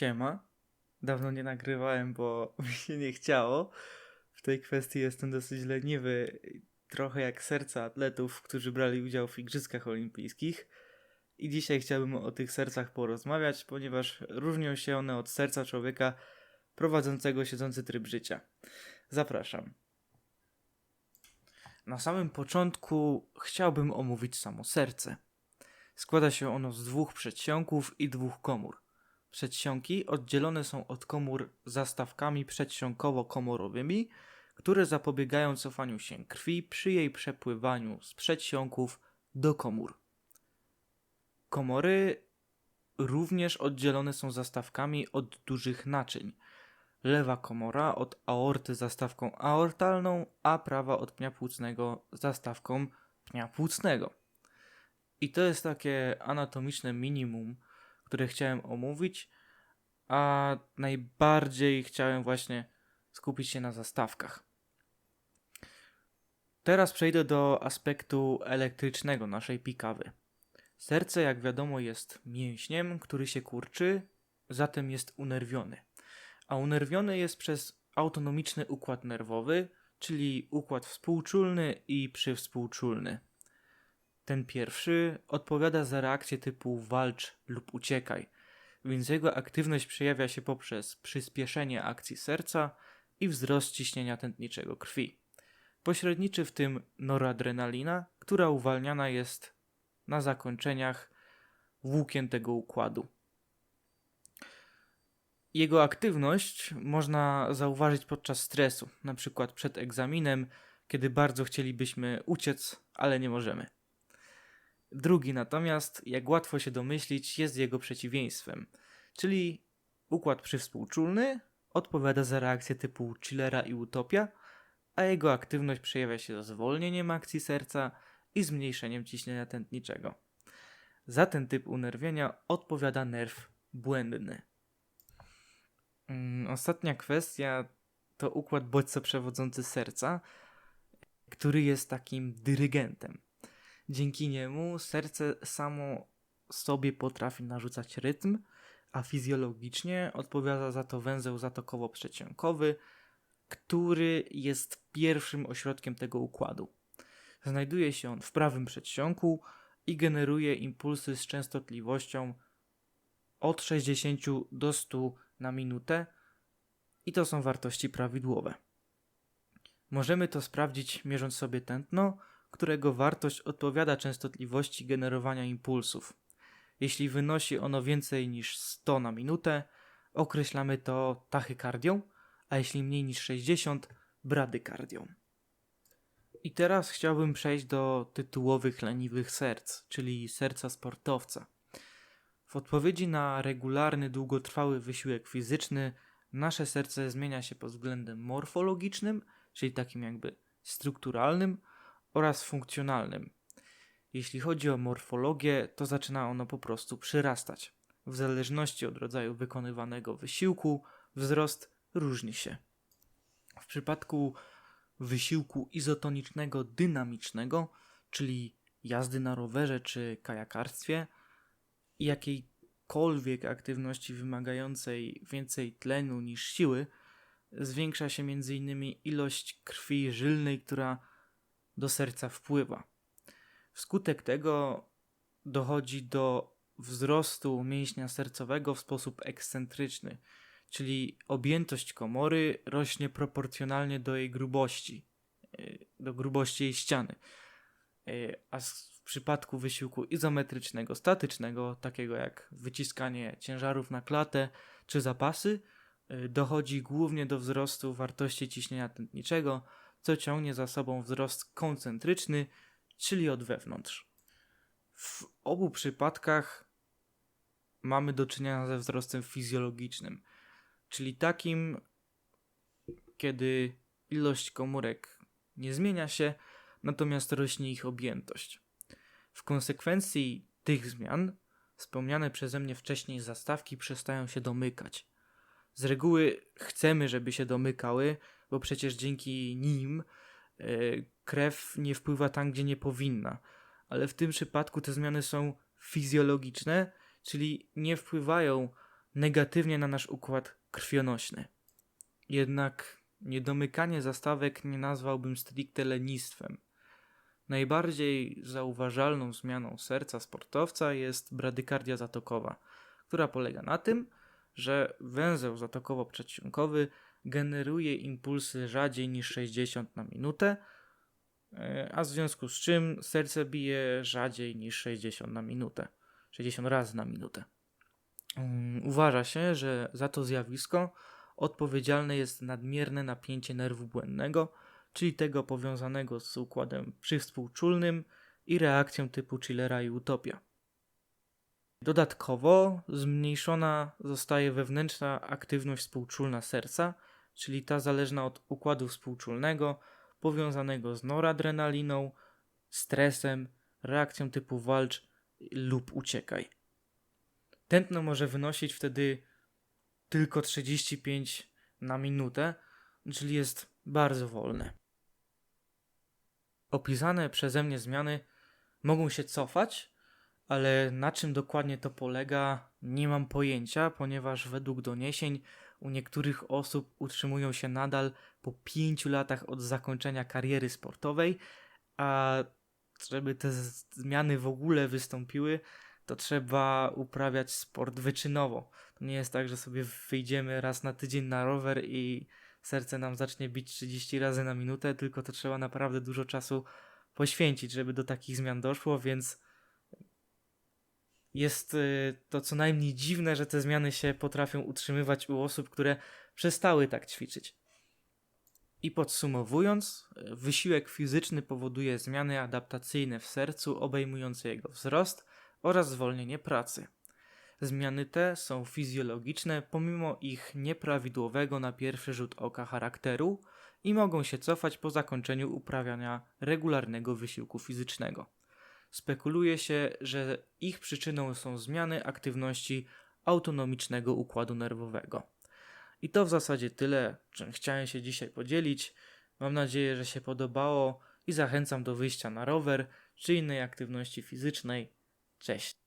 Siema. Dawno nie nagrywałem, bo mi się nie chciało. W tej kwestii jestem dosyć leniwy, trochę jak serca atletów, którzy brali udział w Igrzyskach Olimpijskich. I dzisiaj chciałbym o tych sercach porozmawiać, ponieważ różnią się one od serca człowieka prowadzącego siedzący tryb życia. Zapraszam. Na samym początku chciałbym omówić samo serce. Składa się ono z dwóch przedsionków i dwóch komór. Przedsionki oddzielone są od komór zastawkami przedsionkowo-komorowymi, które zapobiegają cofaniu się krwi przy jej przepływaniu z przedsionków do komór. Komory również oddzielone są zastawkami od dużych naczyń. Lewa komora od aorty zastawką aortalną, a prawa od pnia płucnego zastawką pnia płucnego. I to jest takie anatomiczne minimum, które chciałem omówić, a najbardziej chciałem właśnie skupić się na zastawkach. Teraz przejdę do aspektu elektrycznego naszej pikawy. Serce, jak wiadomo, jest mięśniem, który się kurczy, zatem jest unerwiony. A unerwiony jest przez autonomiczny układ nerwowy, czyli układ współczulny i przywspółczulny. Ten pierwszy odpowiada za reakcję typu walcz lub uciekaj, więc jego aktywność przejawia się poprzez przyspieszenie akcji serca i wzrost ciśnienia tętniczego krwi. Pośredniczy w tym noradrenalina, która uwalniana jest na zakończeniach włókien tego układu. Jego aktywność można zauważyć podczas stresu, na przykład przed egzaminem, kiedy bardzo chcielibyśmy uciec, ale nie możemy. Drugi natomiast, jak łatwo się domyślić, jest jego przeciwieństwem, czyli układ przywspółczulny odpowiada za reakcje typu chillera i utopia, a jego aktywność przejawia się zwolnieniem akcji serca i zmniejszeniem ciśnienia tętniczego. Za ten typ unerwienia odpowiada nerw błędny. Mm, ostatnia kwestia to układ bodźco-przewodzący serca, który jest takim dyrygentem. Dzięki niemu serce samo sobie potrafi narzucać rytm, a fizjologicznie odpowiada za to węzeł zatokowo-przeciąkowy, który jest pierwszym ośrodkiem tego układu. Znajduje się on w prawym przedsionku i generuje impulsy z częstotliwością od 60 do 100 na minutę i to są wartości prawidłowe. Możemy to sprawdzić mierząc sobie tętno, którego wartość odpowiada częstotliwości generowania impulsów. Jeśli wynosi ono więcej niż 100 na minutę, określamy to tachykardią, a jeśli mniej niż 60 bradykardią. I teraz chciałbym przejść do tytułowych leniwych serc, czyli serca sportowca. W odpowiedzi na regularny, długotrwały wysiłek fizyczny, nasze serce zmienia się pod względem morfologicznym, czyli takim jakby strukturalnym, oraz funkcjonalnym. Jeśli chodzi o morfologię, to zaczyna ono po prostu przyrastać. W zależności od rodzaju wykonywanego wysiłku, wzrost różni się. W przypadku wysiłku izotonicznego dynamicznego, czyli jazdy na rowerze czy kajakarstwie jakiejkolwiek aktywności wymagającej więcej tlenu niż siły, zwiększa się m.in. ilość krwi żylnej, która do serca wpływa. Wskutek tego dochodzi do wzrostu mięśnia sercowego w sposób ekscentryczny, czyli objętość komory rośnie proporcjonalnie do jej grubości, e, do grubości jej ściany. E, a w przypadku wysiłku izometrycznego, statycznego, takiego jak wyciskanie ciężarów na klatę czy zapasy, e, dochodzi głównie do wzrostu wartości ciśnienia tętniczego, co ciągnie za sobą wzrost koncentryczny, czyli od wewnątrz. W obu przypadkach mamy do czynienia ze wzrostem fizjologicznym, czyli takim, kiedy ilość komórek nie zmienia się, natomiast rośnie ich objętość. W konsekwencji tych zmian wspomniane przeze mnie wcześniej zastawki przestają się domykać. Z reguły chcemy, żeby się domykały, bo przecież dzięki nim e, krew nie wpływa tam, gdzie nie powinna. Ale w tym przypadku te zmiany są fizjologiczne, czyli nie wpływają negatywnie na nasz układ krwionośny. Jednak niedomykanie zastawek nie nazwałbym stricte lenistwem. Najbardziej zauważalną zmianą serca sportowca jest bradykardia zatokowa, która polega na tym, że węzeł zatokowo-przedsionkowy generuje impulsy rzadziej niż 60 na minutę, e, a w związku z czym serce bije rzadziej niż 60 na minutę, 60 razy na minutę. Mm, Uważa się, że za to zjawisko odpowiedzialne jest nadmierne napięcie nerwu błędnego, czyli tego powiązanego z układem przywspółczulnym i reakcją typu chillera i utopia. Dodatkowo zmniejszona zostaje wewnętrzna aktywność współczulna serca, czyli ta zależna od układu współczulnego, powiązanego z noradrenaliną, stresem, reakcją typu walcz lub uciekaj. Tętno może wynosić wtedy tylko 35 na minutę, czyli jest bardzo wolne. Opisane przeze mnie zmiany mogą się cofać, ale na czym dokładnie to polega, nie mam pojęcia, ponieważ według doniesień u niektórych osób utrzymują się nadal po 5 latach od zakończenia kariery sportowej, a żeby te zmiany w ogóle wystąpiły, to trzeba uprawiać sport wyczynowo. To nie jest tak, że sobie wyjdziemy raz na tydzień na rower i serce nam zacznie bić 30 razy na minutę, tylko to trzeba naprawdę dużo czasu poświęcić, żeby do takich zmian doszło, więc jest y, to co najmniej dziwne, że te zmiany się potrafią utrzymywać u osób, które przestały tak ćwiczyć. I podsumowując, y, wysiłek fizyczny powoduje zmiany adaptacyjne w sercu obejmujące jego wzrost oraz zwolnienie pracy. Zmiany te są fizjologiczne pomimo ich nieprawidłowego na pierwszy rzut oka charakteru i mogą się cofać po zakończeniu uprawiania regularnego wysiłku fizycznego. Spekuluje się, że ich przyczyną są zmiany aktywności autonomicznego układu nerwowego. I to w zasadzie tyle, czym chciałem się dzisiaj podzielić. Mam nadzieję, że się podobało i zachęcam do wyjścia na rower czy innej aktywności fizycznej. Cześć!